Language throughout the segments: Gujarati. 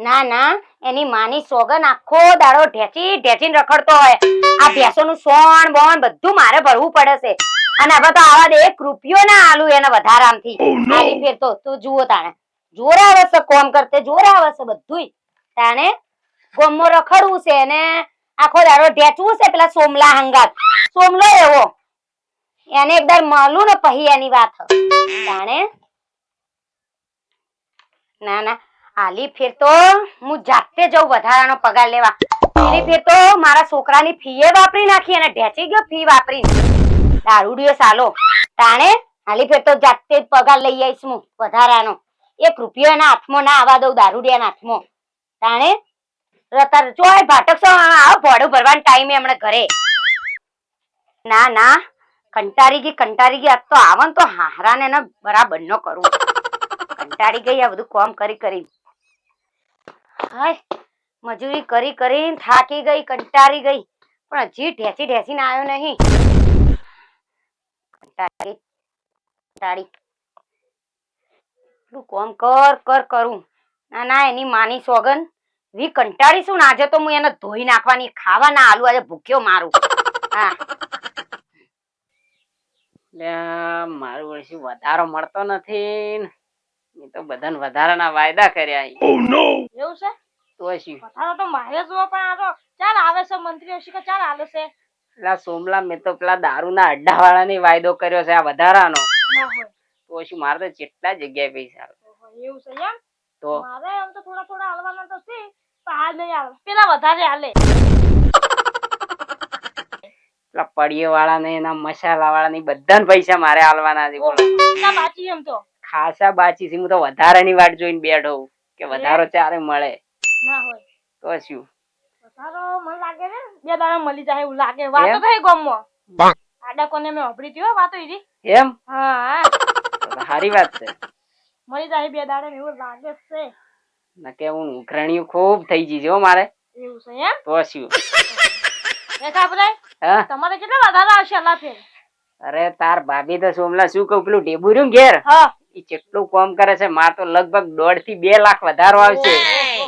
ના ના એની માની સોગન આખો દાડો ઢેચી ઢેચીને રખડતો હોય. આ ભેંસોનું સોણ બોણ બધું મારે ભરવું પડે છે. અને હવે તો આવા દે એક રૂપિયો ના આલુ એને વધારામથી. આલી ફેર તો તું જુઓ તાણે. જોર આવે છે કોમ કરતે જોર આવે છે બધુંય. તાણે ગોમો રખડવું છે અને આખો દાડો ઢેચવું છે પેલા સોમલા હંગાત. સોમલો એવો. એને એકદર માલું ને પહી એની વાત. તાણે? ના ના. આલી ફેર તો હું જાતે જઉં વધારાનો પગાર લેવા. પેલી ફેર તો મારા છોકરાની ફીએ વાપરી નાખી અને ઢેચી ગયો ફી વાપરી દારૂડિયો સાલો. તાણે આલી ફેર તો જાતે પગાર લઈ આવીશ હું વધારાનો. એક રૂપિયો એના હાથમાં ના આવવા દઉં દારૂડિયાના હાથમાં. તાણે રતર ચોય ભાટક સો આવો ભોડું ભરવાનો ટાઈમે હમણાં ઘરે. ના ના કંટારી ગઈ કંટારી ગઈ. આજ તો આવન તો હારાને એને બરાબર ન કરું. કંટાળી ગઈ આ બધું કોમ કરી કરી હાય મજૂરી કરી કરી થાકી ગઈ કંટાળી ગઈ. પણ હજી ઢેસી ઢેસીને આવ્યો નહીં. કંટાળી કંટાળી. એટલું કોમ કર કર કરું. ના ના એની માની સોગન. વી કંટાળી શું ને આજે તો હું એને ધોઈ નાખવાની ખાવાના આલુ આજે ભૂખ્યો મારું. હા. મારું વર્ષી વધારો મળતો નથી તો બધાને વધારાના વાયદા કર્યા ઈ. એવું છે? તો શું? વધારો તો મારે જુઓ પણ આ તો ચાલ આવે છે મંત્રી હશે કે ચાલ આવે છે. પેલા સોમલા મેં તો પેલા દારૂના અડ્ડા વાળાની વાયદો કર્યો છે આ વધારાનો. તો શું મારે તો જેટલા જગ્યાએ પૈસા એવું છે એમ? તો? મારે એમ તો થોડા થોડા હાલવાના તો છે પણ હાલ નહીં હાલે. પેલા વધારે હાલે. પેલા પડીએ વાળા ને એના મસાલા વાળા ને બધા પૈસા મારે હાલવાના છે બોલો. ના એમ તો? ખાસા બાચી છે હું તો વધારાની વાટ જોઈને બેઠો કે વધારો ત્યારે મળે. ના હોય. તો શું વધારો મને લાગે ને બે દાડા મળી જાય એવું લાગે. વાતો થઈ ગામમાં. આડા કોને મેં અભરી હતી વાતો ઈરી એમ? હા. હા સારી વાત છે. મળી જાય બે દાડા એવું લાગે જ છે. નકે હું ઉઘરણીયું ખૂબ થઈ ગઈ મારે. એવું છે એમ? તો શું રેખા બધાય હા? તમારે કેટલા વધારે આવશે ફેર? અરે તાર ભાભી તો સોમલા શું કહું પેલું ડેબુ રહ્યું ઘેર? હા. એ કેટલું કોમ કરે છે માર તો લગભગ દોઢથી બે લાખ વધારો આવશે.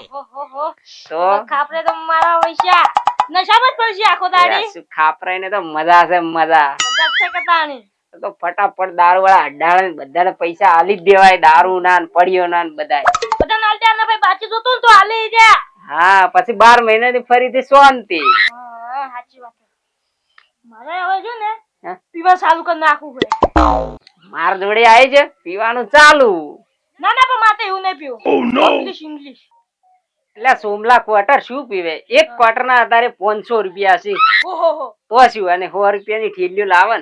તો ખાપરે તો મારા પૈસા નશામાં જ પડશે આખો દાડી. શું ખાપરાય ને તો મજા છે મજા. મજા છે કે તાણી? તો ફટાફટ દારૂ વાળા અડાડે બધાને પૈસા આલી જ દેવાય દારૂ ના પડ્યો ના બધા બધાય. બધા નાલ ના ભાઈ બાકી જોતું તો આલી જા હા પછી બાર મહિના થી ફરીથી શાંતિ હા સાચી વાત મારે હવે જો ને પીવા ચાલુ કરી નાખવું માર જોડે આવી છે પીવાનું ચાલુ. ના ના પણ માતે એવું નહીં પીવું. ઇંગ્લિશ ઇંગ્લિશ એટલે સોમલા ક્વાર્ટર શું પીવે? એક ક્વાર્ટર ના આધારે પાંચસો રૂપિયા છે તો શું અને સો રૂપિયા ની ઠેલીઓ લાવે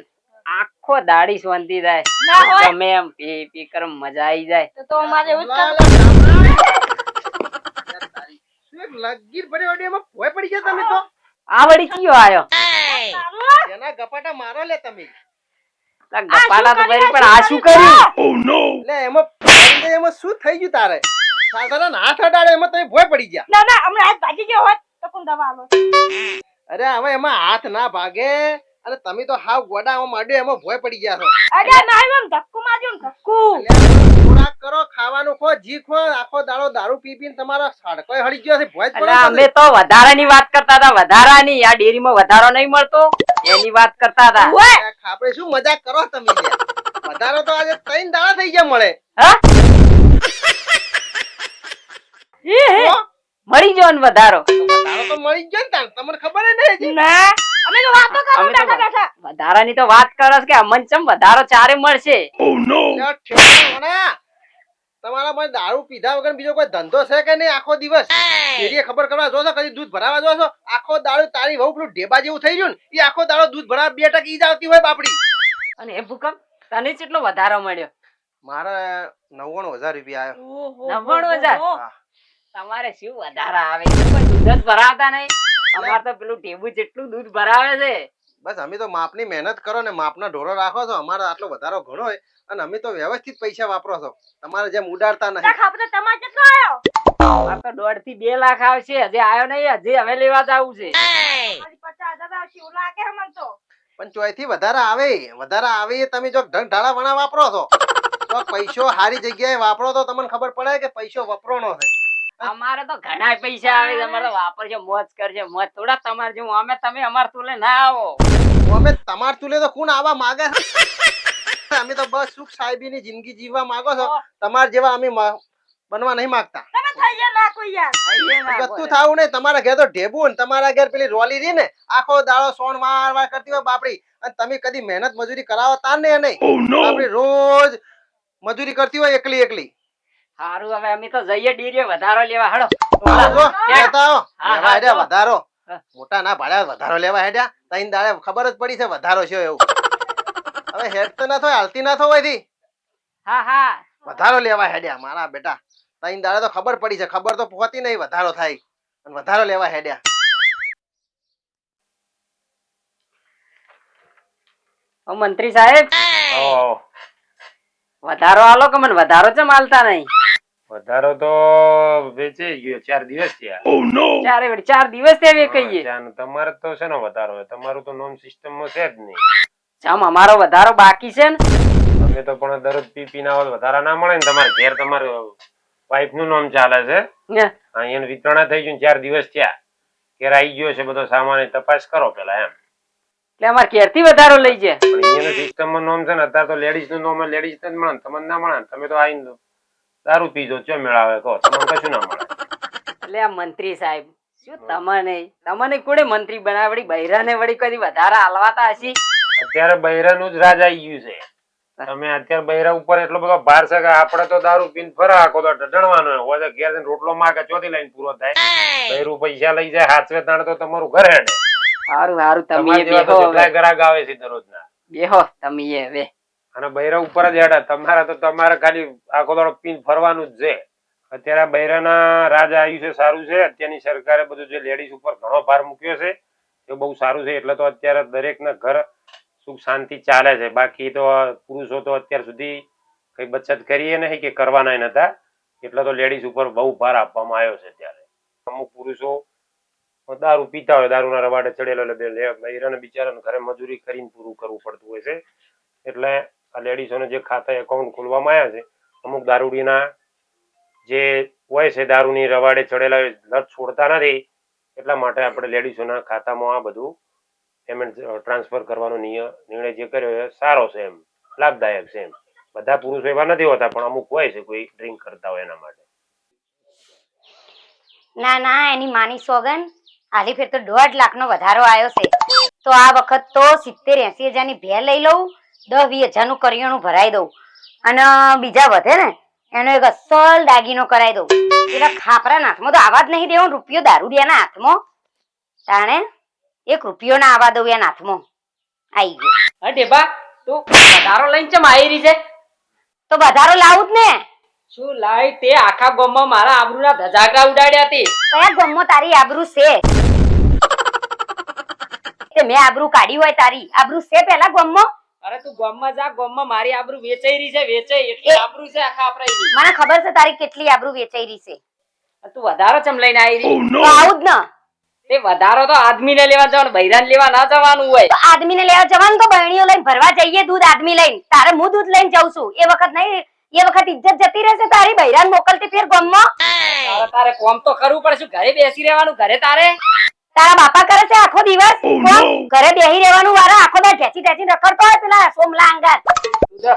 આખો દાડી શાંતિ થાય. તમે એમ પી પી કર મજા આવી જાય. તો અમારે એવું લગીર ભરે ઓડી એમાં ભોય પડી ગયા તમે તો? આ વળી કયો આયો? એના ગપાટા મારો લે તમે. ગપાટા તો ભરી પણ આ શું કર્યું? એટલે એમાં પડી ગયા એમાં શું થઈ ગયું તારે? સાધારણ હાથ અડાડે એમાં તમે ભોય પડી ગયા. ના ના હમણાં હાથ ભાગી ગયો હોત તો કોણ દવા આલો. અરે હવે એમાં હાથ ના ભાગે. અને તમે તો હાવ ગોડામાં માંડ્યો એમાં ભોય પડી ગયા છો. અરે ના એમ ધક્કો માર્યો ને ધક્કો. ખોરાક કરો ખાવાનું ખો જી ખો આખો દાડો દારૂ પી પીને તમારો સાડકોય હળી ગયો છે ભોય જ અમે તો વધારાની વાત કરતા હતા વધારાની આ ડેરીમાં વધારો નહીં મળતો. એની વાત કરતા હતા. ઓય આપણે શું મજાક કરો તમે? વધારો તો આજે ત્રણ દાડા થઈ ગયા મળે. હા? મળી ગયો ને વધારો. વધારો તો મળી જ ગયો ને. તમને ખબર નહીં ના. અમે તો વાતો કરો બેઠા બેઠા. વધારાની તો વાત કરો કે અમન ચમ વધારો ચારે મળશે? ઠેકાણું તમારા મને દારૂ પીધા વગર બીજો કોઈ ધંધો છે કે નહીં આખો દિવસ? શેરીએ ખબર કરવા જો છો કદી દૂધ ભરાવા જો છો આખો દારૂ તારી વહુ પેલું ઢેબા જેવું થઈ ગયું ને એ આખો દારૂ દૂધ ભરાવા બે ટકી ઈજ આવતી હોય બાપડી. અને એ ભૂકંપ તને કેટલો વધારો મળ્યો. મારે નવ્વાણું હજાર રૂપિયા આવ્યો નવ્વાણું હજાર? તમારે શું વધારા આવે? દૂધ જ ભરાતા નહીં. અમારે તો પેલું ટેબુ જેટલું દૂધ ભરાવે છે. બસ અમે તો માપની મહેનત કરો ને માપના ઢોરો રાખો છો. અમારો આટલો વધારો ઘણો હોય અને અમે તો વ્યવસ્થિત પૈસા વાપરો છો. તમારે જેમ ઉડાડતા નહીં. ખાપરે તમારે કેટલો આયો? અમારે તો દોઢથી બે લાખ આવશે. હજી આવ્યો નહીં હજી હવે લેવા જવું છે. પણ ચોય ચોયથી વધારે આવે. વધારે આવે તમે જો ઢંગ ઢાળા વણા વાપરો છો. તો પૈસો સારી જગ્યાએ વાપરો તો તમને ખબર પડે કે પૈસો વપરાણો છે. અમારે તો ઘણા પૈસા આવે છે. અમારે તો વાપરજો મોજ કરજો મોજ. થોડા તમારે જેવું અમે તમે અમાર તુલે ના આવો. અમે તમાર તુલે તો કોણ આવા માગે અમે તો બસ સુખ સાહેબીની જિંદગી જીવવા માંગો છો. તમાર જેવા અમે બનવા નહીં માંગતા. ના ના ગતું થાવું નહીં. તમારા ઘેર તો ઢેબુ ને તમારા ઘેર પેલી રોલી રહી ને આખો દાડો સોન વાર વાર કરતી હોય બાપડી. અને તમે કદી મહેનત મજૂરી કરાવો તાર ને નહીં. બાપડી રોજ મજૂરી કરતી હોય એકલી એકલી. હારું હવે અમે તો જઈએ ડીરે વધારો લેવા હળો. આવો જો, લેતા આવો. હા, લેવા હા, હેડ્યા જો. વધારો. મોટા ના ભાડા વધારો લેવા હેડ્યા. તઈને દાડે ખબર જ પડી છે વધારો છે એવું. હવે હેડ તો ના થાય હાલતી ના થવાયથી હા હા. વધારો લેવા હેડ્યા મારા બેટા. તઈને દાડે તો ખબર પડી છે ખબર તો પહોંચતી નહીં વધારો થાય. અને વધારો લેવા હેડ્યા. ઓ મંત્રી સાહેબ. વધારો આલો કે મને વધારો છે માલતા નહીં? વધારો તો વેચાઈ ગયો ચાર દિવસ થયા. ચારે વળી ચાર દિવસ થયા વે કહીએ હા, ચાર- તમારે તો છે ને વધારો તમારું તો નોન સિસ્ટમમાં છે જ નહીં. આમ અમારો વધારો બાકી છે ને. તમે તો પણ દરરોજ પી પી ના વધારા ના મળે ને તમારે ઘેર તમારું પાઇપનું નામ ચાલે છે. અહીંયા વિતરણા થઈ ગયું ને ચાર દિવસ થયા. ઘેર આવી ગયો છે બધો સામાન તપાસ કરો પેલા એમ. એટલે અમારે ક્યારથી વધારો લઈ જાય. અહીંયા સિસ્ટમમાં નોમ છે ને અત્યારે તો લેડીઝનું નોમ લેડીઝ જ મળે તમને ના મળે તમે તો આવીને દારૂ પીજો ચો મેળાવે કહો? તમને કશું ના મળે. એટલે આ મંત્રી સાહેબ શું તમને તમને કોડે મંત્રી બનાવડી? બૈરાને વળી કદી વધારે હાલવાતા હશી? અત્યારે બૈરાનું જ રાજ આવી ગયું છે. તમે અત્યારે બૈરા ઉપર એટલો બધો ભાર છે કે આપણે તો દારૂ પીને ફરા આખો તો ઢઢણવાનો હોય. તો ઘેર રોટલો માગે ચોથી લાઈન પૂરો થાય. બૈરું પૈસા લઈ જાય હાથવે તાણ તો તમારું ઘર હેડે. સારું સારું તમે બેહો આવે છે દરરોજના. બેહો તમે હવે. અને બૈરા ઉપર જ હેડા. તમારે તો તમારે ખાલી આખો દાડો પીન ફરવાનું જ છે. અત્યારે બૈરાના રાજ આવ્યું છે, સારું છે. અત્યારની સરકારે બધું જે લેડીઝ ઉપર ઘણો ભાર મૂક્યો છે, એ બહુ સારું છે. એટલે તો અત્યારે દરેકના ઘર સુખ શાંતિ ચાલે છે. બાકી તો પુરુષો તો અત્યાર સુધી કઈ બચત કરીએ નહીં કે કરવાના નતા. એટલે તો લેડીઝ ઉપર બહુ ભાર આપવામાં આવ્યો છે અત્યારે. અમુક પુરુષો દારૂ પીતા હોય, દારૂના રવાડે ચડેલો એટલે બૈરાને બિચારાને ઘરે મજૂરી કરીને પૂરું કરવું પડતું હોય છે. એટલે આ લેડીઝોને જે ખાતા એકાઉન્ટ ખોલવામાં આવ્યા છે, અમુક દારૂડીના જે હોય છે દારૂની રવાડે ચડેલા લત છોડતા નથી. એટલા માટે આપણે લેડીઝોના ખાતામાં આ બધું પેમેન્ટ ટ્રાન્સફર કરવાનો નિર્ણય જે કર્યો એ સારો છે એમ, લાભદાયક છે એમ. બધા પુરુષો એવા નથી હોતા, પણ અમુક હોય છે કોઈ ડ્રિંક કરતા હોય એના માટે. ના ના, એની માની સોગન આલી ફેર તો દોઢ લાખ નો વધારો આવ્યો છે. તો આ વખત તો સિત્તેર એસી હજારની ભે લઈ લઉં દસ વીસ હજારનું કરિયાણું ભરાઈ દઉં. અને બીજા વધે ને એનો એક અસલ દાગીનો કરાવી દઉં. એટલે ખાપરા હાથમાં તો આવા જ નહીં દેવો રૂપિયો દારૂડિયાના હાથમાં. તાણે એક રૂપિયો ના આવા દઉં એના હાથમાં. આવી ગયો. હા ઢેબા તું વધારો લઈને ચમ આવી રહી છે? તો વધારો લાવું જ ને. શું લાઈ તે આખા ગામમાં મારા આબરૂના ધજાગરા ઉડાડ્યા તે? કયા ગમમાં તારી આબરૂ છે? તે મેં આબરૂ કાઢી હોય તારી. આબરૂ છે પેલા ગમમાં? અરે તું ગોમમાં જા ગોમમાં મારી આબરૂ વેચાઈ રહી છે વેચાઈ. એટલી આબરૂ છે આખા આપરાઈની મને ખબર છે તારી કેટલી આબરૂ વેચાઈ રહી છે. તું વધારો ચમ લઈને આવી રહી? તો આવું જ ને. તે વધારો તો આદમીને લેવા જવાનું બૈરાન લેવા ના જવાનું હોય. તો આદમીને લેવા જવાનું તો બહેણીઓ લઈને ભરવા જઈએ દૂધ આદમી લઈને. તારે હું દૂધ લઈને જઉં છું? એ વખત નહીં એ વખત ઇજ્જત જતી રહેશે તારી? બૈરાન મોકલતી ફેર ગોમમાં? તારે તારે કોમ તો કરવું પડે. શું ઘરે બેસી રહેવાનું? ઘરે તારે? તારા બાપા કરે છે આખો દિવસ? ઘરે બેહી રહેવાનું વારા આખો દા ઠેચી ઠેચી રખડતો હોય પેલા સોમલા અંગાર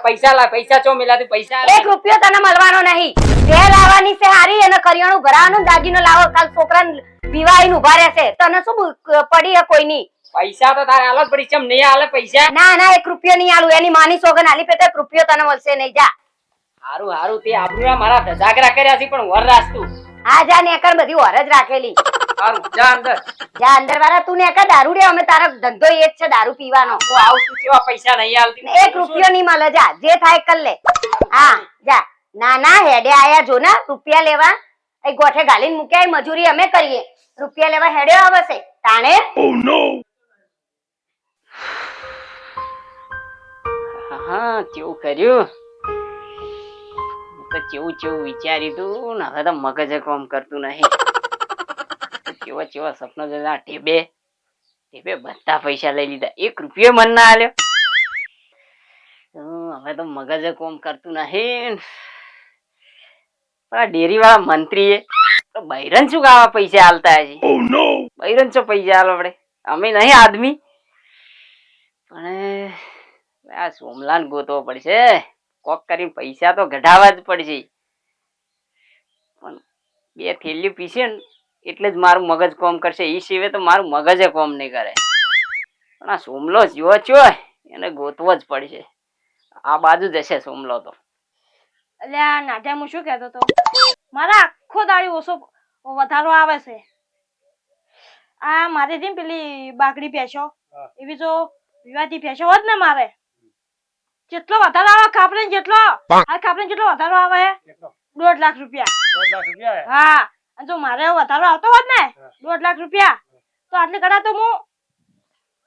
પૈસા લા પૈસા ચો મિલાતી પૈસા એક રૂપિયો તને મળવાનો નહીં. બે લાવવાની છે હારી અને કરિયાણું ભરાવાનું દાગીનો લાવો. કાલ છોકરાને પીવાઈને ઊભા રહેશે. તને શું પડી હે કોઈની? પૈસા તો તારે આલો પડી ચમ નહીં આલે પૈસા? ના ના એક રૂપિયો નહીં આલું. એની માની સોગન આલી પેટે એક રૂપિયો તને મળશે નહીં. જા. હારું હારું તે આબરૂ મારા ધજાગરા કર્યા છે પણ વર રાસ્તું આ જા નેકર બધી વર જ રાખેલી. હારું જા અંદર. જા અંદર વાળા તું નેકર દારૂ રે અમે તારો ધંધો એ જ છે દારૂ પીવાનો. હું આવું છું કેવા પૈસા નહીં આલતી એક રૂપિયો નહીં મળે જા જે થાય કર લે. હા જા. ના ના હેડે આયા જો ને રૂપિયા લેવા. એ ગોઠે ગાલીને મૂક્યા મજૂરી અમે કરીએ. રૂપિયા લેવા હેડે આવશે તાણે? હા કેવું કર્યું? તો કેવું કેવું વિચાર્યું તું ને હવે તો મગજ કામ કરતું નહીં. કેવા કેવા સપનો જોયા. ટેબે ટેબે બધા પૈસા લઈ લીધા. એક રૂપિયો મન ના આલ્યો. હવે તો મગજ કોમ કરતું નહીં. પણ ડેરી વાળા મંત્રીએ તો બૈરન શું ગાવા પૈસા આલતા હશે? બૈરન શું પૈસા હાલો આપણે? અમે નહીં આદમી. પણ આ સોમલાન ગોતવો પડશે. કોક કરીને પૈસા તો ઘટાવા જ પડશે. પણ બે થેલીઓ પીશે ને એટલે જ મારું મગજ કોમ કરશે. એ સિવાય તો મારું મગજે કોમ નહીં કરે. પણ આ સોમલો જીવો છો એને ગોતવો જ પડશે. આ બાજુ જશે સોમલો તો. અલ્યા નાટ્યા હું શું કહેતો તો મારા આખો દાડી ઓછો વધારો આવે છે. આ મારે જેમ પેલી બાકડી ભેંસો હા. એવી જો વિવાદી ભેંસો હોત ને મારે. જેટલો વધારો આવે કાપડે જેટલો આ કાપડે જેટલો વધારો આવે દોઢ લાખ રૂપિયા. દોઢ લાખ રૂપિયા હે? અને જો મારે વધારો આવતો હોત ને દોઢ લાખ રૂપિયા તો આટલી કડા તો હું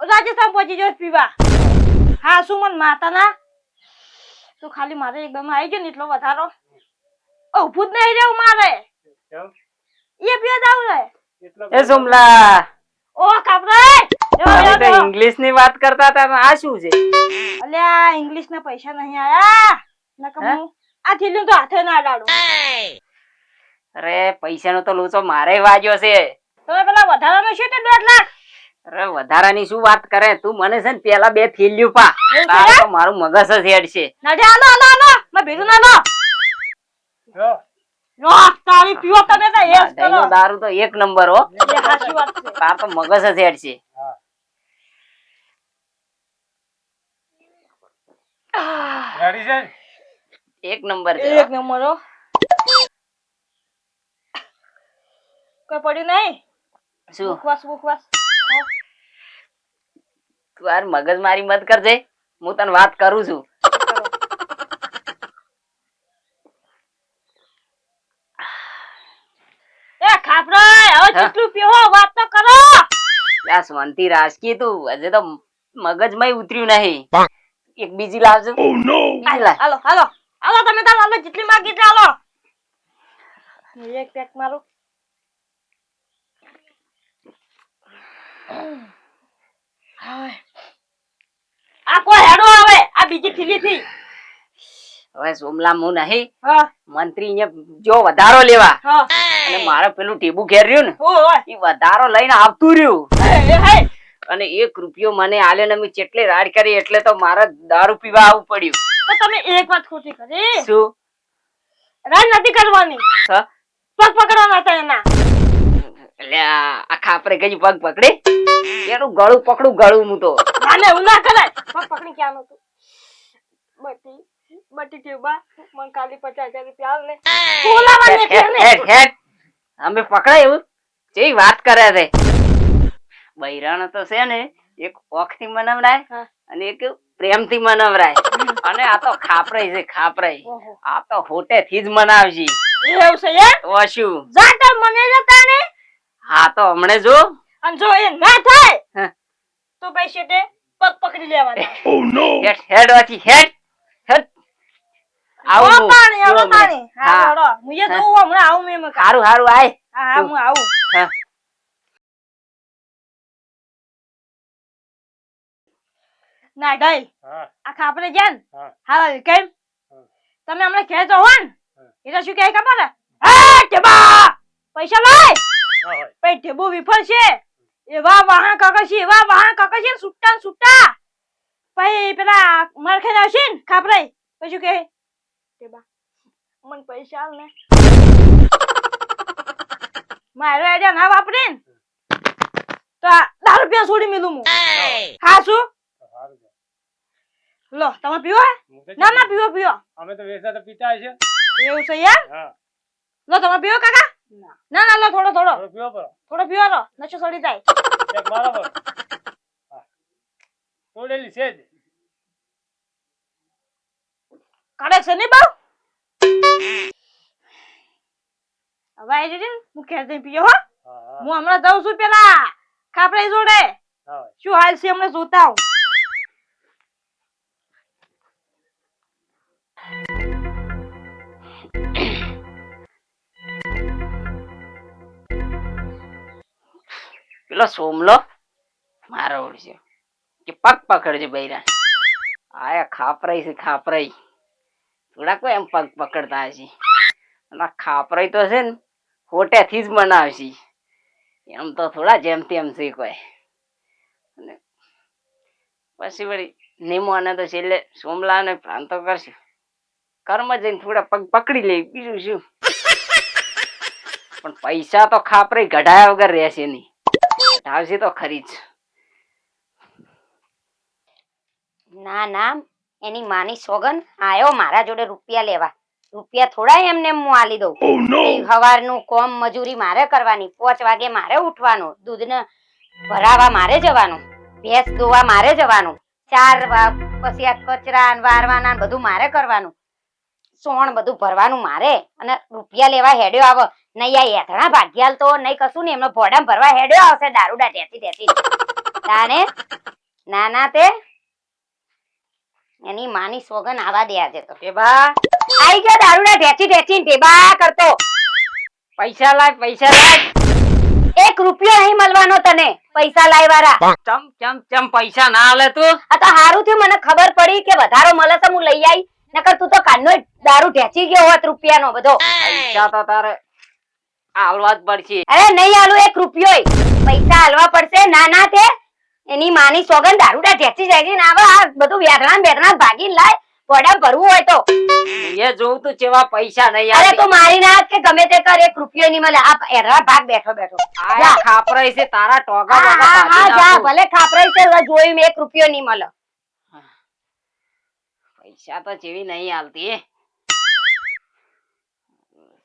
રાજસ્થાન પહોંચી જઈશ પીવા. હા શું મન માતાના? તો ખાલી મારે એકદમ આવી ગયો ને એટલો વધારો. ઊભું જ નહીં રહેવું મારે. એ પીવા જાવ ને. કેટલો એ સુમલા ઓ કાપરાય ઇંગ્લિશની વાત કરતા હતા આ શું છે? અલ્યા ઇંગ્લિશ ના પૈસા નહીં આયા. નકર આ થેલીનું તો હાથે ના લાડું. અરે પૈસાનો તો લોચો મારે વાજ્યો છે. તમે પેલા વધારાનો શું તે દોઢ લાખ? અરે વધારાની શું વાત કરે? તું મને છે ને પેલા બે થેલીઓ પા. તારે તો મારું મગજ જ હેડ છે. ના આલો આલો આલો મેં ભેરું ના લો લો તારી પીવો તમે તો એ કરો દારૂ તો એક નંબર હો. સાચી વાત છે. તાર તો મગજ જ હેડ છે. રેડી છે? એક નંબર છે એક નંબર હો. કોઈ પડ્યું નહીં? શું? મુખવાસ મુખવાસ તું યાર મગજ મારી મત કરજે. હું તને વાત કરું છું. એ ખાપરાય હવે હા? પીવો વાત તો કરો. આ શાંતિ રાજકી તું હજે તો મગજમાં ઉતર્યું નહીં. એક બીજી લાવજો. હાલો હાલો. હાલો તમે તાર હાલો જેટલી માંગી હાલો. એક પેક મારો. આ કોઈ હેડો આવે આ બીજી થીલી થી હવે સોમલા હું નહીં. મંત્રી જો વધારો લેવા. અને મારે પેલું ટેબુ ઘેર રહ્યું ને એ વધારો લઈને આવતું રહ્યું. અને એક રૂપિયો મને આલે ને મેં જેટલી રાડ કરી એટલે તો મારે દારૂ પીવા આવવું પડ્યું. તો તમે એક વાત ખોટી કરી. શું? રાડ નથી કરવાની. પગ પકડવાના હતા એના. એટલે આ આ કઈ પગ પકડે. એનું ગળું પકડું ગળું હું તો. નાને એવું ના કરાય. પગ પકડી ક્યાં નતું બટી બટી ટ્યુબા મને કાલી પચાસ હજાર રૂપિયા આલ ને. હેડ, હેડ, હેડ. અમે પકડાય એવું? જેવી વાત કરે છે. બૈરાણો તો છે ને એક ઓખથી મનવરાય અને એક પ્રેમથી મનવરાય અને આ તો ખાપરાય છે ખાપરાય. આ તો હોટે થી જ મનાવજી એવું છે યાર તો શું જા મને જતા ને. હા તો હમણે જો. અને જો એ ના થાય તો ભાઈ શેઠે પગ પકડી લેવાના. હેડ હેડ વાથી હેડ હેડ. આવો પાણી આવો પાણી. હા હા. લડો હું એ જોઉં હમણાં આવું મેં હારું હારું આય. હા હા હું આવું. હા. ના ડાઈ. આખા આપણે ગયા ને? હા. હાલ કેમ? તમે હમણાં કહેતો હો. ને એટલે શું કહે ખબર હે? હે ટેબા પૈસા લાય! ના. પછી ટેબુ વિફળ છે. એવા વાહન કાકા છે એવા વાહન કાકા છે ને સુટ્ટા ને સુટ્ટા. પછી પેલા મરખે આવશે ને ખાપરાઈ. પછી કે ટેબા મને પૈસા આલ ને. મારો આઈડિયા ના વાપરે ને. તો દસ રૂપિયા છોડી મેલું હું. હા શું. લો તમે પીવો? ના ના પીવો પીવો. અમે તો વેસા તો પીતા છે એવું છે યાર? હા. લો તમે પીવો કાકા? ના ના લો થોડો થોડો. થોડો પીવો પડો. થોડો પીવો લો. નશો સડી જાય. તોડેલી છે કાઢે છે નહીં બા? હવે આવી જજે ને. હું ઘેર જઈને પીયો હો. હા હમણાં જાઉં છું પેલા ખાપરે જોડે. શું હાલ છે હમણાં જોતા હું પેલો સોમલો મારો ઉડશે કે પગ પકડજે બૈરા. આયા ખાપરાઈ છે, ખાપરાઈ. થોડા કોઈ એમ પગ પકડતા હશે. અને ખાપરાઈ તો છે ને ખોટેથી જ મનાવશે એમ તો થોડા જેમ તેમ છે કોઈ. અને પછી વળી નિમોને તો છેલ્લે સોમલાને પ્રાંતો કરશું. કર્મ જઈને થોડા પગ પકડી લે, બીજું શું? પણ પૈસા તો ખાપરે કઢાયા વગર રહેશે નહીં. કઢાવશે તો ખરી જ. ના ના એની માની સોગન આયો મારા જોડે રૂપિયા લેવા. રૂપિયા થોડા એમને હું આલી દઉં. એ હવારનું કોમ મજૂરી મારે કરવાની. પાંચ વાગે મારે ઉઠવાનું. દૂધને ભરાવા મારે જવાનું. ભેંસ ધોવા મારે જવાનું. ચાર વા- પછી આ કચરા વારવાના બધું મારે કરવાનું. સોણ બધું ભરવાનું મારે. અને રૂપિયા લેવા હેડ્યો આવ. નહીં આ એથણા ભાગ્યાલ તો નહીં કશું નહીં એમનો ભોડામ ભરવા હેડ્યો આવશે દારૂડા ટેટી ટેટી તાને? ના ના તે. એની માની સોગન આવા દે આજે તો. કે આઈ ગયો દારૂડા ઢેચી ઢેચી ટેબા કરતો. પૈસા લાય પૈસા લાય. એક રૂપિયો નહીં મળવાનો તને પૈસા લાય વાળા ચમ ચમ ચમ પૈસા ના આલે તું. આ તો હારું થયું મને ખબર પડી કે વધારો મળે તો હું લઈ આવી નકર તું તો કાનનો દારૂ ઢેચી ગયો હોત રૂપિયાનો બધો. પૈસા તો તારે આલવા જ પડશે. અરે નહીં હાલું એક રૂપિયો પૈસા હાલવા પડશે ના ના તે. એની માની સોગન દારૂડા ઢેચી જાય છે. ને આ બધું વ્યાધણા ને ભાગી લાય. પોડા ભરવું હોય તો. એ જોઉં તું ચેવા પૈસા નહીં અરે તો મારી નાખ કે ગમે તે કર એક રૂપિયો નહીં મળે. આ એરા ભાગ બેઠો બેઠો. આ. ખાપરાઈ છે તારા ટોગા હા હા જા. ભલે ખાપરાઈ છે જોયું એક રૂપિયો ની મળે. પૈસા તો જેવી નહીં આલતી એ.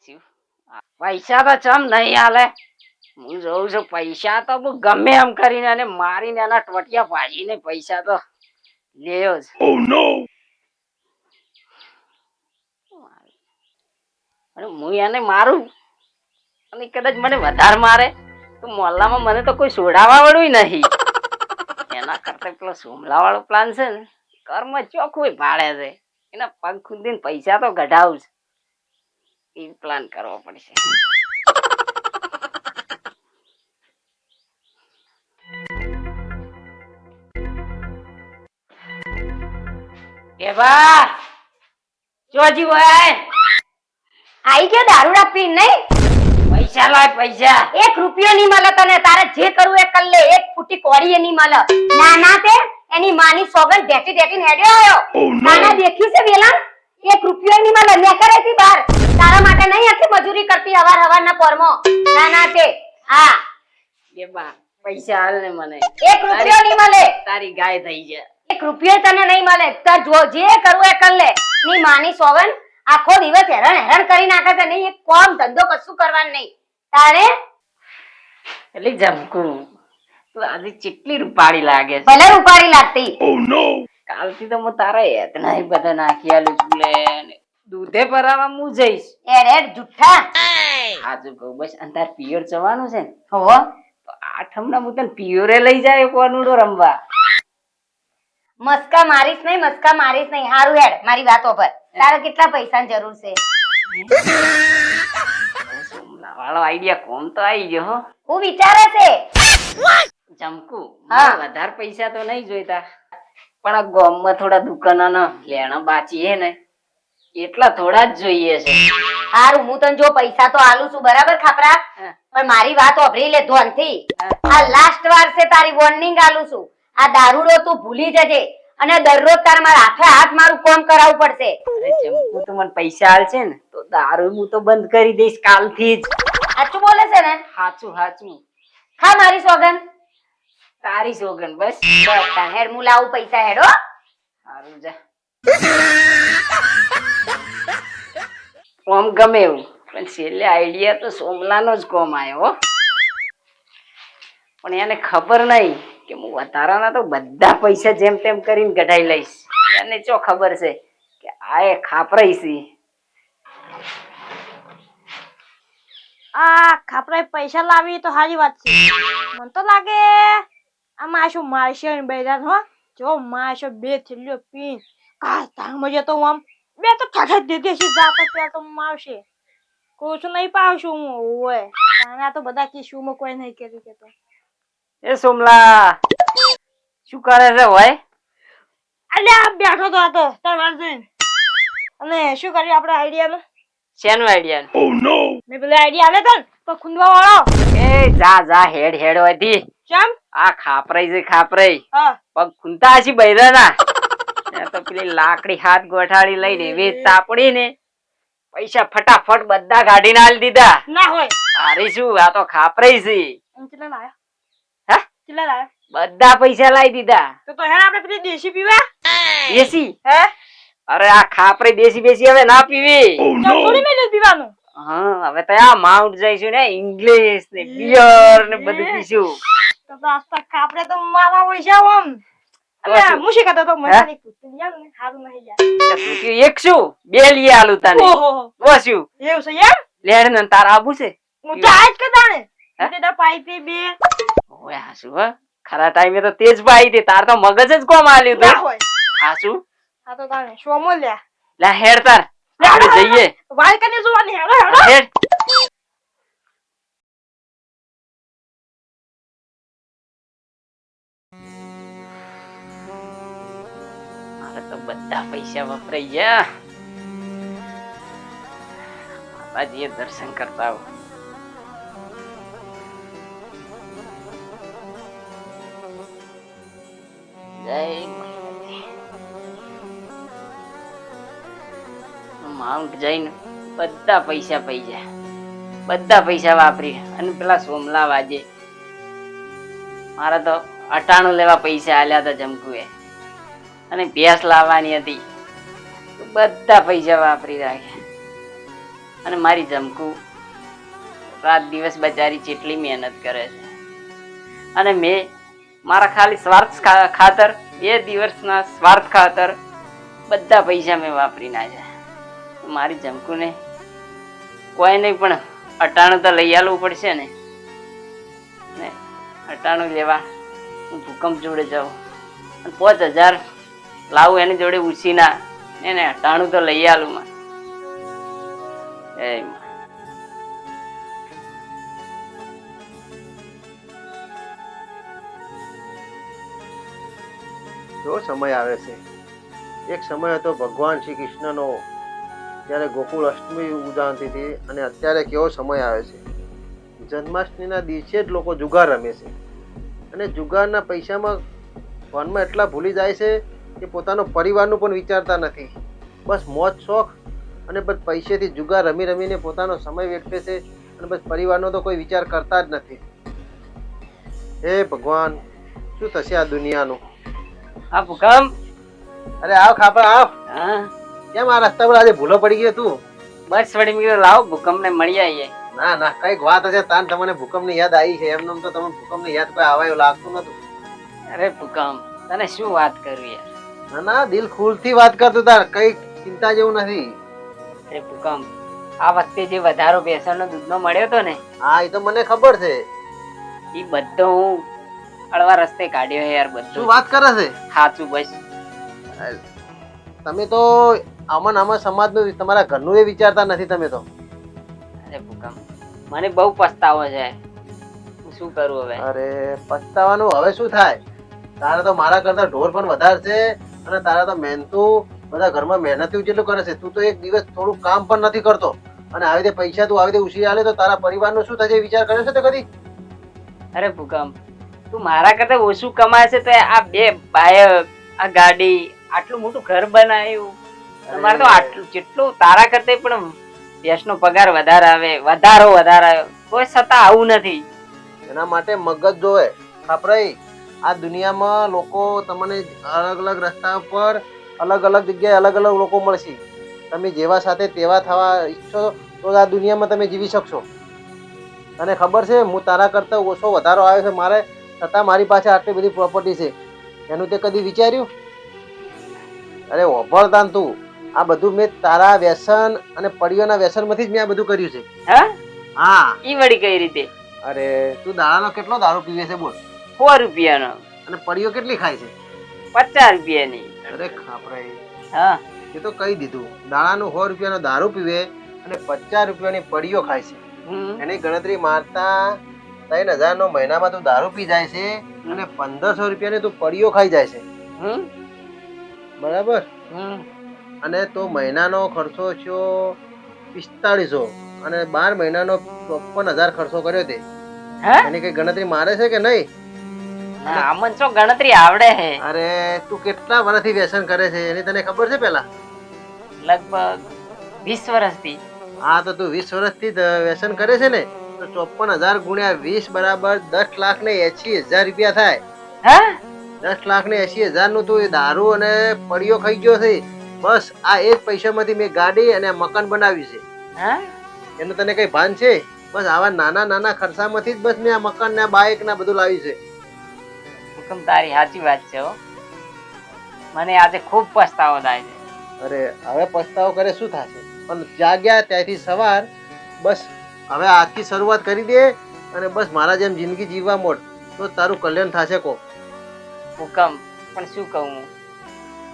શું? આ પૈસા તો ચમ નહીં હાલે? હું જોઉં છું પૈસા તો હું ગમે એમ કરીને અને મારીને એના ટોટિયા ભાજીને પૈસા તો લેયો જ. અને હું એને મારું? અને કદાચ મને વધારે મારે? તો મોલ્લામાં મને તો કોઈ સોડાવા વાળું નહીં. એના કરતા પેલો સોમલા વાળો પ્લાન છે ને કર્મ ચોખ્ખું ભાડે છે. એના પગ ખુદીને પૈસા તો કઢાવું છે. એ પ્લાન કરવો પડશે. એ બા જોજી ભાઈ આઈ ગયો દારૂડા પીન નહીં? પૈસા લાય પૈસા. એક રૂપિયો નહીં મળે તને તારે જે કરવું એ કર લે. એક ફૂટી કોળી નહીં મળે. ના ના તે એની માની સોગંદ ઢેટી ઢેટી હેડ્યો આવ્યો. નાના દેખી છે વેલા? એક રૂપિયો ની માં ને કરે છે બાર તારા માટે નહીં આખી મજૂરી કરતી અવાર હવાર ના પોરમો. ના ના તે. હા. એ બા પૈસા હાલ ને મને. એક રૂપિયો ની મળે. તારી ગાય થઈ જાય એક રૂપિયો તને નહીં મળે. તાર જો જે કરવું એ કર લે. ની માની સોવન આખો દિવસ હેરાન હેરાન કરી નાખે છે. નહીં એક કોમ ધંધો કશું કરવાનું નહીં. તારે? એટલે જમકું. તું આજે ચેટલી રૂપાળી લાગે છે? ભલે રૂપાળી લાગતી. કાલથી તો હું તારા હેતના બધા નાખી આલું છું લે દૂધે ભરાવા હું જઈશ. એડ એડ જુઠ્ઠા. હાજુ કહું બસ અને તાર પિયર જવાનું છે હો. તો આઠમના હું તને પિયરે લઈ જાય કોનુડો રમવા. મસ્કા મારીશ નહીં મસ્કા મારીશ નહીં. હારું હેડ મારી વાતો પર. તારે કેટલા પૈસાની જરૂર છે? વાળો આઈડિયા કોમ તો આવી ગયો હું. વિચારે છે. જમકુ? હા. વધારે પૈસા તો નહીં જોઈતા. પણ આ ગામમાં થોડા દુકાનોના લેણા બાચી હે ને એટલા થોડા જ જોઈએ છે. હારું હું તને જો પૈસા તો આલું છું બરાબર ખાપરા? પણ મારી વાત ઓભરી લે ધોનથી. આ લાસ્ટ વાર છે તારી વોર્નિંગ આલું છું. આ દારૂડો તું ભૂલી જજે અને દરરોજ તારે મારા હાથે હાથ મારું કોમ કરાવવું પડશે. અરે જમકુ તું મને પૈસા આલશે ને તો દારૂ હું તો બંધ કરી દઈશ કાલથી જ. સાચું બોલે છે ને? સાચું સાચું ખા મારી સોગન તારી સોગન બસ બસ. તાર હેડ લાવું પૈસા હેડો સારું જા. કોમ ગમે એવું. પણ છેલ્લે આઈડિયા તો સોમલાનો જ કોમ આવ્યો પણ એને ખબર નહીં કે હું વધારાના તો બધા પૈસા જેમ તેમ કરીને કઢાઈ લઈશ. એને ચો ખબર છે કે આ એ ખાપરાઈ છે. આ ખાપરાઈ પૈસા લાવી તો સારી વાત છે. મને તો લાગે આ માશું મારશે ને બૈરાન હો? જો માશો બે થેલીઓ પીન. કા તાંગમાં જતો તો આમ બે તો ઠઠ દીધી છે જાતો ત્યાં તો મારશે. કોશું નહીં પાવશું હું ઓય. આના તો બધા કિસ્સુમાં કોઈ નહીં કર્યું કે તો. એ સોમલા શું કરે છે હોય અલ્યા બેઠો તો આ તો તાર વાંધો અને શું કર્યું આપણે આઈડિયા નો શેનો આઈડિયા? મેં પેલા આઈડિયા આલે તો ને તો ખૂંદવા વાળો એ જા જા હેડ હેડ હતી ચમ આ ખાપરાઈ છે ખાપરાઈ. પગ ખૂંતા હશે બૈરાના. તો પેલી લાકડી હાથ ગોઠાડી લઈને વેચ તાપડી ને પૈસા ફટાફટ બધા કાઢીને આલી દીધા. ના હોય. અરે શું? આ તો ખાપરાઈ છે. બધા પૈસા લાવી દીધા. તો તો હેડ આપણે પેલી દેશી પીવા? દેશી? હે? અરે આ ખાપરી દેશી બેસી હવે ના પીવી. પીવાનું. હા હવે તો આ માઉન્ટ જઈશું ને ઇંગ્લિશ ને બિયર ને બધું પીશું. તો તો આસ્તા કાપડે તો મારા પૈસા આમ. તો અલ્યા, શું? હું શીખાતો તો મજાની પૂછતી. યાર ને સારું નહીં યાર તો તું કયું એક શું? બે લઈ આલું તને. ઓ શું? એવું છે એમ? લેડ ને તાર આબુ છે. હું તો આજ કે તે તો પાઈપી બે. ઓય હાસુ હો? ખરા ટાઈમે તો તેજ પાઈ તે તાર તો મગજ જ કોમ આલ્યું તો. હાસુ આ તો તાણે શોમો લ્યા. લા હેડ તાર. આપણે જઈએ. વાય કને જોવાની? હેડો હેડો. મારે તો બધા પૈસા વપરાઈ ગયા માતાજીએ દર્શન કરતા હોય જય માઉન્ટ જઈને બધા પૈસા પઈ જાય. બધા પૈસા વાપરી અને પેલા સોમલા વાજે. મારા તો અટાણું લેવા પૈસા આલ્યા હતા જમકુએ. અને ભેંસ લાવવાની હતી. બધા પૈસા વાપરી રાખ્યા. અને મારી જમકુ રાત દિવસ બચારી જેટલી મહેનત કરે છે. અને મેં મારા ખાલી સ્વાર્થ ખાતર, બે દિવસના સ્વાર્થ ખાતર બધા પૈસા મેં વાપરી નાખ્યા. મારી જમકુને કોઈ નહીં, પણ અટાણું તો લઈ આવવું પડશે ને. અટાણું લેવા હું ભૂકંપ જોડે જાઉં. અને પાંચ હજાર લાવું એની જોડે ઉછીના. એને અટાણું તો લઈ આલું માં. માં. સમય આવે છે? એક સમય હતો ભગવાન શ્રી કૃષ્ણનો. જ્યારે ગોકુળ અષ્ટમી ઉદાહરણથી હતી અને અત્યારે કેવો સમય આવે છે? જન્માષ્ટમીના દિવસે જ લોકો જુગાર રમે છે. અને જુગારના પૈસામાં ફોનમાં એટલા ભૂલી જાય છે કે પોતાનો પરિવારનું પણ વિચારતા નથી. બસ મોજ શોખ અને બસ પૈસેથી જુગાર રમી રમીને પોતાનો સમય વેઠે છે અને બસ પરિવારનો તો કોઈ વિચાર કરતા જ નથી. હે ભગવાન શું થશે આ દુનિયાનું? આપ ભૂકંપ? અરે આવ ખાપા આવ. હા. કેમ આ રસ્તા પર આજે ભૂલો પડી ગયો તું? બસ વળી મેં લાવો ભૂકંપ ને મળી આવીએ. ના ના કંઈક વાત હશે તાન તમને ભૂકંપની યાદ આવી છે. એમને તો તમને ભૂકંપની યાદ કોઈ આવે એવું લાગતું નતું. અરે ભૂકંપ તને શું વાત કરવી યાર? ના ના દિલ ખુલથી વાત કરતું તાર કઈ ચિંતા જેવું નથી. અરે ભૂકંપ આ વખતે જે વધારો બેસનનો દૂધનો મળ્યો હતો ને હા એ તો મને ખબર છે. એ બધો હું અળવા રસ્તે કાઢ્યો યાર શું બધું વાત કરે છે? સાચું બસ. તમે તો આમાં આમાં સમાજનું તમારા ઘરનું એ વિચારતા નથી તમે તો. અરે ભૂકંપ. મને બહુ પસ્તાવો છે. શું કરું હવે? અરે પસ્તાવાનું હવે શું થાય? તારે તો મારા કરતા ઢોર પણ વધારે છે અને તારા તો મહેનતું બધા ઘરમાં મહેનતું જેટલું કરે છે તું તો એક દિવસ થોડું કામ પણ નથી કરતો. અને આવી રીતે પૈસા તું આવી રીતે ઉછી આલે તો તારા પરિવારનું શું થશે વિચાર કર્યો છે તે કદી? અરે ભૂકંપ. તું મારા કરતા ઓછું કમાય છે તો આ બે બાયક આ ગાડી આટલું મોટું ઘર બનાવ્યું તમારે તો આટલું જેટલું તારા કરતે પણ નો પગાર વધારે આવે વધારો વધારે આવ્યો કોઈ છતાં આવું નથી. એના માટે મગજ જોવે. ખાપરાઈ આ દુનિયામાં લોકો તમને અલગ અલગ રસ્તા પર અલગ અલગ જગ્યાએ અલગ અલગ લોકો મળશે. તમે જેવા સાથે તેવા થવા ઈચ્છો તો આ દુનિયામાં તમે જીવી શકશો. અને ખબર છે હું તારા કરતા ઓછો વધારો આવ્યો છે મારે છતાં મારી પાસે આટલી બધી પ્રોપર્ટી છે. એનું તે કદી વિચાર્યું? અરે ઓભળતાન તું આ બધું મેં તારા વ્યસન અને પડીઓના વ્યસનમાંથી જ મેં આ બધું કર્યું છે. હા? હા. ઈ વળી કઈ રીતે? અરે તું દાડાનો કેટલો દારૂ પીવે છે બોલ. સો રૂપિયાનો. અને પડીઓ કેટલી ખાય છે? પચાસ રૂપિયાની. અરે ખાપરાઈ. હા. એ તો કહી દીધું દાડાનું સો રૂપિયાનો દારૂ પીવે અને પચાસ રૂપિયાની પડીઓ ખાય છે. એની ગણતરી મારતા ત્રણ હજાર નો મહિનામાં તું દારૂ પી જાય છે અને પંદરસો રૂપિયાની તું પડીઓ ખાઈ જાય છે. હમ? બરાબર. અને તો મહિનાનો ખર્ચો થયો પિસ્તાળીસો અને બાર મહિનાનો ચોપન હજાર ખર્ચો કર્યો તે. એની કઈ ગણતરી મારે છે કે નહીં? આમન આમાં શું ગણતરી આવડે હે? અરે તું કેટલા વર્ષથી વ્યસન કરે છે એની તને ખબર છે પેલા? લગભગ વીસ વર્ષથી. હા તો તું વીસ વર્ષથી જ વ્યસન કરે છે ને તો ચોપન હજાર ગુણ્યા વીસ બરાબર દસ લાખ ને એસી હજાર રૂપિયા થાય. હે? દસ લાખ ને એસી હજારનું તું દારૂ અને પડીઓ ખાઈ ગયો છે. બસ આ એ જ પૈસામાંથી મેં ગાડી અને મકાન બનાવ્યું છે. હા? એનું તને કઈ ભાન છે? બસ આવા નાના નાના ખર્ચામાંથી જ બસ મેં આ મકાન ને બાઇક ને બધું લાવ્યું છે. હુકમ તારી સાચી વાત છે મને આજે ખૂબ પસ્તાવો થાય છે. અરે હવે પસ્તાવો કરે શું થશે? પણ જાગ્યા ત્યાંથી સવાર બસ હવે આજથી શરૂઆત કરી દે અને બસ મારા જેમ જિંદગી જીવવા મોડ. તો તારું કલ્યાણ થશે કો હુકમ પણ શું કહું હું?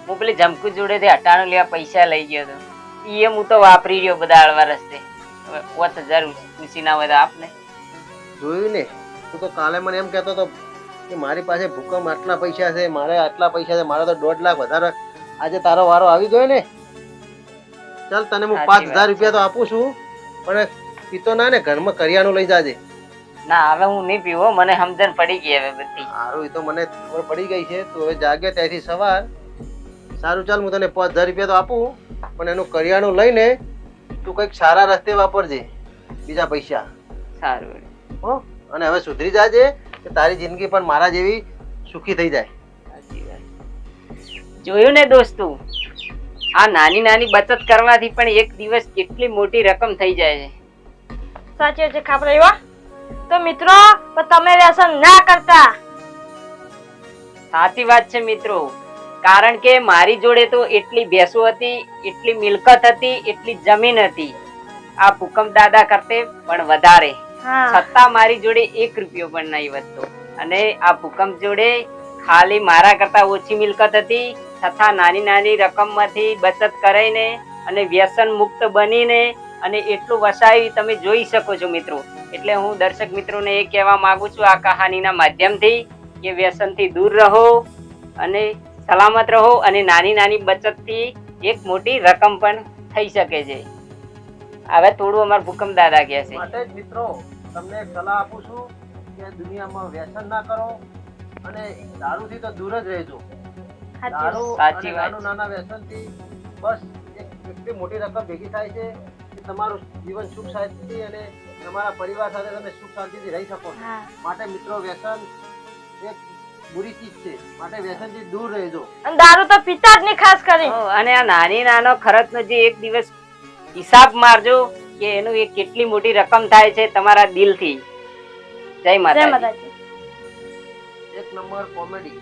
હું પેલી જમકુ જોડેથી અટાણું લેવા પૈસા લઈ ગયો હતો એ હું તો વાપરી રહ્યો બધા હળવા રસ્તે. પોત હજાર ઉછી ના હોય તો આપને. જોયું ને? તું તો કાલે મને એમ કહેતો હતો કે મારી પાસે ભૂકંપ આટલા પૈસા છે મારે આટલા પૈસા છે મારે તો દોઢ લાખ વધારે. આજે તારો વારો આવી ગયો ને? ચાલ તને હું પાંચ હજાર રૂપિયા તો આપું છું પણ પીતો ના ને ઘરમાં કરિયાણું લઈ જાજે. ના હવે હું નહીં પીવો મને સમજણ પડી ગઈ હવે બધી. સારું એ તો મને ખબર પડી ગઈ છે. તું હવે જાગે ત્યાંથી સવાર. સારું ચાલ હું તને પાંચ હજાર રૂપિયા તો આપું પણ એનું કરિયાણું લઈને તું કંઈક સારા રસ્તે વાપરજે બીજા પૈસા. સારું હો? અને હવે સુધરી જાજે કે તારી જિંદગી પણ મારા જેવી સુખી થઈ જાય. સાચી વાત. જોયું ને દોસ્તો આ નાની નાની બચત કરવાથી પણ એક દિવસ કેટલી મોટી રકમ થઈ જાય છે. સાચી છે ખાપરા એવા? તો મિત્રો તમે વ્યસન ના કરતા. સાચી વાત છે મિત્રો. કારણ કે મારી જોડે તો એટલી ભેંસો હતી એટલી મિલકત હતી એટલી જમીન હતી. આ ભૂકંપ દાદા કરતે પણ વધારે. છતાં મારી જોડે એક રૂપિયો પણ નહીં વધતો. અને આ ભૂકંપ જોડે ખાલી મારા કરતા ઓછી મિલકત હતી છતાં નાની નાની રકમમાંથી બચત કરાઈને અને વ્યસન મુક્ત બનીને અને એટલું વસાવી તમે જોઈ શકો છો મિત્રો. એટલે હું દર્શક મિત્રોને એ કહેવા માંગુ છું આ કહાનીના માધ્યમથી કે વ્યસનથી દૂર રહો અને સલામત રહો અને નાની નાની બચતથી એક મોટી રકમ પણ થઈ શકે છે. હવે થોડું અમારા ભૂકંપ દાદા કહે છે. મિત્રો તમને સલાહ આપું છું કે દુનિયામાં વ્યસન ના કરો અને દારૂથી તો દૂર જ રહેજો. સાચી વાત. દારૂ સાચી વાત. નાના વ્યસનથી બસ એક એટલી મોટી રકમ ભેગી થાય છે તમારું જીવન સુખ શાંતિ અને તમારા પરિવાર સાથે તમે સુખ શાંતિથી રહી શકો માટે મિત્રો વ્યસન એક બુરી ચીજ છે. માટે વ્યસનથી દૂર રહેજો. અને દારૂ તો પીતા જ નહીં ખાસ કરી અને આ નાની નાનો ખર્ચનો જે એક દિવસ હિસાબ મારજો કે એનું એક કેટલી મોટી રકમ થાય છે તમારા દિલથી. જય જય માતા માતાજી. એક નંબર કોમેડી.